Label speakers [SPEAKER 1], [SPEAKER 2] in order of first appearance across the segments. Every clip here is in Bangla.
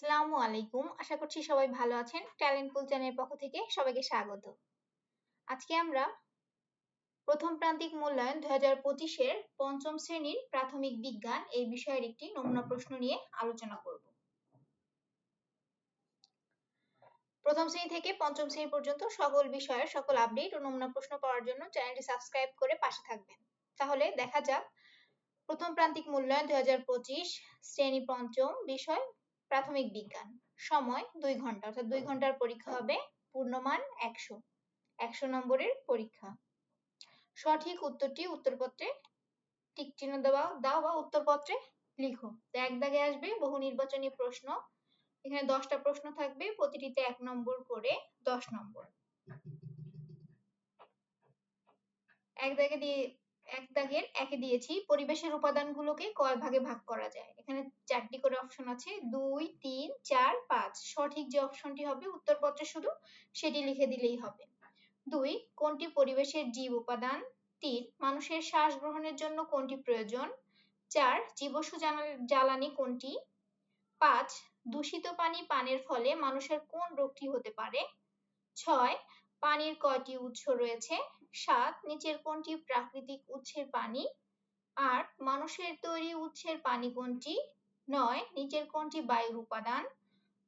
[SPEAKER 1] আসসালামু আলাইকুম। আশা করছি সবাই ভালো আছেন। ট্যালেন্ট পুল চ্যানেলের পক্ষ থেকে সবাইকে স্বাগত। আজকে আমরা প্রথম প্রান্তিক মূল্যায়ন দুই হাজার পঁচিশের পঞ্চম শ্রেণির প্রাথমিক বিজ্ঞান এই বিষয়ের একটি নমুনা প্রশ্ন নিয়ে আলোচনা করব। প্রথম শ্রেণি থেকে পঞ্চম শ্রেণি পর্যন্ত সকল বিষয়ের সকল আপডেট ও নমুনা প্রশ্ন পাওয়ার জন্য চ্যানেলটি সাবস্ক্রাইব করে পাশে থাকবেন। তাহলে দেখা যাক প্রথম প্রান্তিক মূল্যায়ন দুই হাজার পঁচিশ শ্রেণি পঞ্চম বিষয় প্রাথমিক বিজ্ঞান। সময় দুই ঘণ্টা, অর্থাৎ দুই ঘণ্টার পরীক্ষা হবে পূর্ণমান একশো। একশো নম্বরের পরীক্ষা। সঠিক উত্তরটি উত্তরপত্রে টিক চিহ্ন দেওয়া, দাও বা উত্তরপত্রে লিখো। এক দাগে আসবে বহু নির্বাচনী প্রশ্ন। এখানে দশটা প্রশ্ন থাকবে, প্রতিটিতে এক নম্বর করে দশ নম্বর। এক দাগে দিয়ে এক দাগের একে দিয়েছি। পরিবেশের উপাদানগুলোকে কয় ভাগে ভাগ করা যায়? এখানে চারটি করে অপশন আছে। দুই, তিন, চার, পাঁচ। সঠিক যে অপশনটি হবে, উত্তরপত্রে শুধু সেটি লিখে দিলেই হবে। দুই, কোনটি পরিবেশের জীব উপাদান? তিন, মানুষের শ্বাস গ্রহণের জন্য কোনটি প্রয়োজন? চার জীবস্ব জ্বালানি কোনটি? পাঁচ, দূষিত পানি পানের ফলে মানুষের কোন রোগটি হতে পারে? ছয় পানির কয়টি উৎস রয়েছে? সাত, নিচের কোনটি প্রাকৃতিক উৎসের পানি? আট, মানুষের তৈরি উৎসের পানি কোনটি? নয়, নিচের কোনটি বায়ুর উপাদান?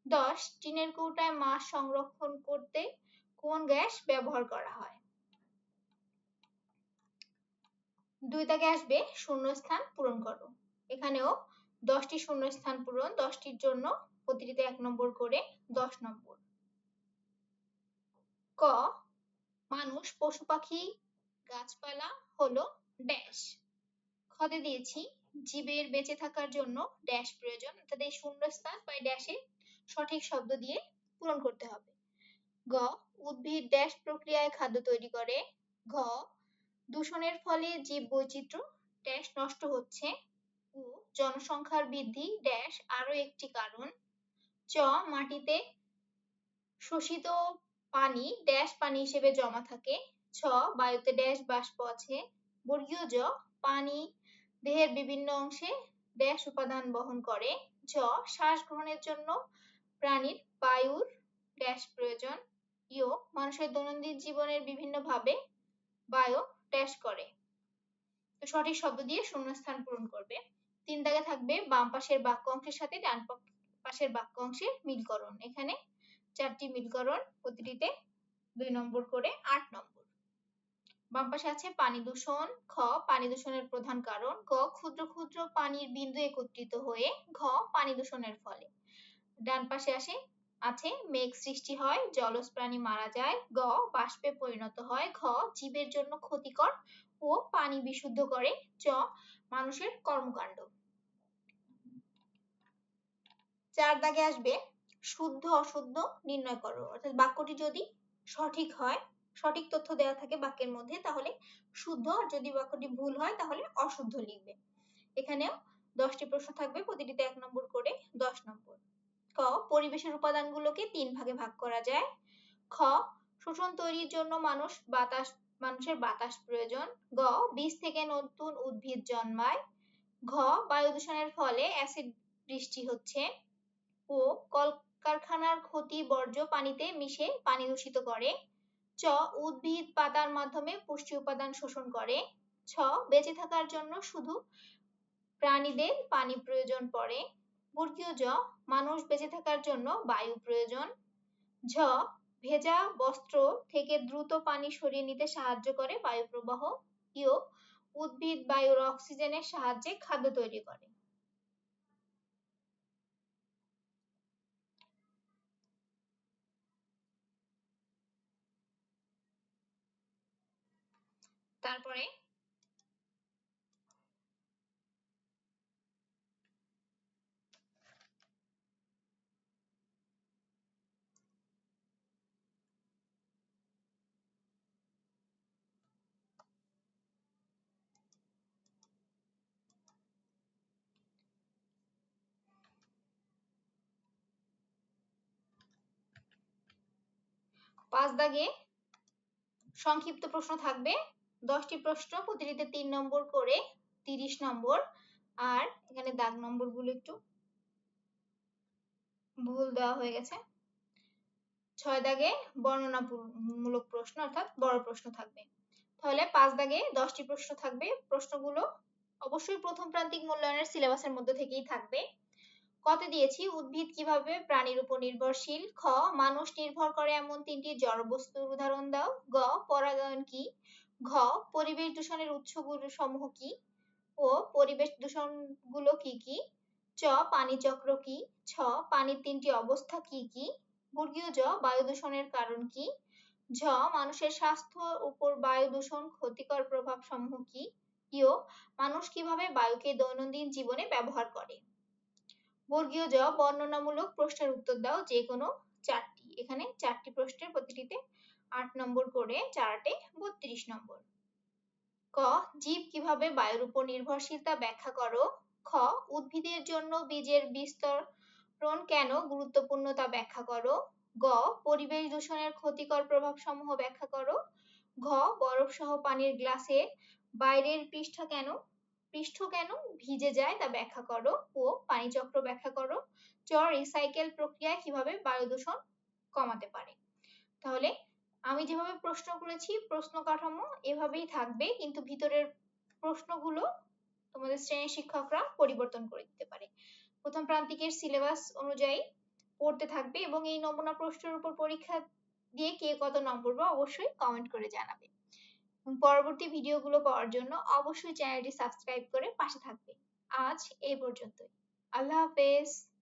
[SPEAKER 1] দশ, টিনের কৌটায় মাছ সংরক্ষণ করতে কোন গ্যাস ব্যবহার করা হয়? দুই দাগে আসবে শূন্যস্থান পূরণ করো। এখানেও দশটি শূন্যস্থান পূরণ, দশটির জন্য প্রতিটিতে এক নম্বর করে দশ নম্বর। ক, মানুষ, পশু পাখি, গাছপালা হলো ড্যাশ খতে দিয়েছি, জীবের বেঁচে থাকার জন্য ড্যাশ প্রয়োজন। অর্থাৎ এই শূন্যস্থান বা ড্যাশে সঠিক শব্দ দিয়ে পূরণ করতে হবে। গ, উদ্ভিদ ড্যাশ প্রক্রিয়ায় খাদ্য তৈরি করে। ঘ, দূষণের ফলে জীব বৈচিত্র্য ড্যাশ নষ্ট হচ্ছে। ও জনসংখ্যার বৃদ্ধি ড্যাশ আরও একটি কারণ। চ, মাটিতে শোষিত পানি, ড্যাশ পানি হিসেবে জমা থাকে। ছ, বায়ুতে ড্যাশ বাষ্প আছে। বর্গীয় জ পানি দেহের বিভিন্ন অংশে ড্যাশ উপাদান বহন করে। ঝ, শ্বাস গ্রহণের জন্য প্রাণীর বায়ুর ড্যাশ প্রয়োজন। ইও মানুষের দৈনন্দিন জীবনের বিভিন্ন ভাবে বায়ু ড্যাশ করে। তো সঠিক শব্দ দিয়ে শূন্যস্থান পূরণ করবে। তিন দাগে থাকবে বাম পাশের বাক্য অংশের সাথে ডান পাশের বাক্য অংশের মিলকরণ। এখানে চারটি মিলকরণ প্রতিটিতে দুই নম্বর করে আট নম্বর। বাম পাশে আছে পানি দূষণ খ পানি দূষণের প্রধান কারণ গ ক্ষুদ্র ক্ষুদ্র পানির বিন্দু একত্রিত হয়ে, ঘ, পানি দূষণের ফলে। ডান পাশে আসে, আছে মেঘ সৃষ্টি হয়, জলজ প্রাণী মারা যায়, গ, বাষ্পে পরিণত হয়, ঘ, জীবের জন্য ক্ষতিকর ও পানি বিশুদ্ধ করে, চ, মানুষের কর্মকাণ্ড। চার দাগে আসবে শুদ্ধ অশুদ্ধ নির্ণয় করো। অর্থাৎ বাক্যটি যদি সঠিক হয়, সঠিক তথ্য দেওয়া থাকে বাক্যের মধ্যে, তাহলে শুদ্ধ। আর যদি বাক্যটি ভুল হয়, তাহলে অশুদ্ধ লিখবে। এখানেও দশটি প্রশ্ন থাকবে, প্রতিটিতে এক নম্বর করে দশ নম্বর। ক, পরিবেশের উপাদানগুলোকে তিন ভাগে ভাগ করা যায়। খ, শোষণ তৈরির জন্য মানুষ বাতাস, মানুষের বাতাস প্রয়োজন। গ, বীজ থেকে নতুন উদ্ভিদ জন্মায়। ঘ, বায়ু দূষণের ফলে অ্যাসিড বৃষ্টি হচ্ছে। ও কলকারখানার ক্ষতি বর্জ্য পানিতে মিশে পানি দূষিত করে। চ উদ্ভিদ পাতার মাধ্যমে পুষ্টি উপাদান শোষণ করে। ছ, বেঁচে থাকার জন্য শুধু প্রাণীদের পানি প্রয়োজন পড়ে। বর্গীয় জ, মানুষ বেঁচে থাকার জন্য বায়ু প্রয়োজন। ঝ, ভেজা বস্ত্র থেকে দ্রুত পানি সরিয়ে নিতে সাহায্য করে বায়ু প্রবাহ ইও উদ্ভিদ বায়ুর অক্সিজেনের সাহায্যে খাদ্য তৈরি করে। তারপরে? পাঁচ দাগে সংক্ষিপ্ত প্রশ্ন থাকবে। দশটি প্রশ্ন, প্রতিটিতে তিন নম্বর করে তিরিশ নম্বর। আর এখানে দাগ নম্বরগুলো একটু ভুল দেওয়া হয়ে গেছে। ছয় দাগে বর্ণনামূলক প্রশ্ন, অর্থাৎ বড় প্রশ্ন থাকবে। তাহলে পাঁচ দাগে দশটি প্রশ্ন থাকবে। প্রশ্নগুলো অবশ্যই প্রথম প্রান্তিক মূল্যায়নের সিলেবাসের মধ্যে থেকেই থাকবে। কতে দিয়েছি, উদ্ভিদ কীভাবে প্রাণীর উপর নির্ভরশীল? খ, মানুষ নির্ভর করে এমন তিনটি জড় বস্তুর উদাহরণ দাও। গ, পরাগায়ন কি? ঘ, পরিবেশ দূষণের উৎসগুলো সমূহ কি? ও, পরিবেশ দূষণগুলো কি কি? চ, পানি চক্র কি? ছ, পানির তিনটি অবস্থা কি কি? বর্গীয় জ, বায়ু দূষণের কারণ কি? ঝ, মানুষের স্বাস্থ্য উপর বায়ু দূষণ ক্ষতিকর প্রভাব সমূহ কি? ইয় মানুষ কীভাবে বায়ুকে দৈনন্দিন জীবনে ব্যবহার করে? বর্গীয় জ, বর্ণনামূলক প্রশ্নের উত্তর দাও যে কোনো চারটি। এখানে চারটি প্রশ্নের প্রতিটিতে আট নম্বর করে, চারটে বত্রিশ নম্বর। ক, জীব কীভাবে বায়ুর উপর নির্ভরশীলতা ব্যাখ্যা করো। খ, উদ্ভিদের জন্য বীজের বিস্তরণ কেন গুরুত্বপূর্ণ তা ব্যাখ্যা করো। গ, পরিবেশ দূষণের ক্ষতিকর প্রভাব সমূহ ব্যাখ্যা করো। ঘ, বরফ সহ পানির গ্লাসে বাইরের পৃষ্ঠ কেন পৃষ্ঠ কেন ভিজে যায় তা ব্যাখ্যা করো। ও পানি চক্র ব্যাখ্যা করো। চ রিসাইকেল প্রক্রিয়া কীভাবে বায়ু দূষণ কমাতে পারে। তাহলে আমি যেভাবে প্রশ্ন করেছি, প্রশ্ন কাঠামো এভাবেই থাকবে, কিন্তু ভিতরের প্রশ্নগুলো তোমাদের শ্রেণির শিক্ষকরা পরিবর্তন করে দিতে পারে। প্রথম প্রান্তিকের সিলেবাস অনুযায়ী পড়তে থাকবে এবং এই নমুনা প্রশ্নের উপর পরীক্ষা দিয়ে কে কত নম্বর বা অবশ্যই কমেন্ট করে জানাবে। পরবর্তী ভিডিওগুলো পাওয়ার জন্য অবশ্যই চ্যানেলটি সাবস্ক্রাইব করে পাশে থাকবে। আজ এই পর্যন্তই। আল্লাহ হাফেজ।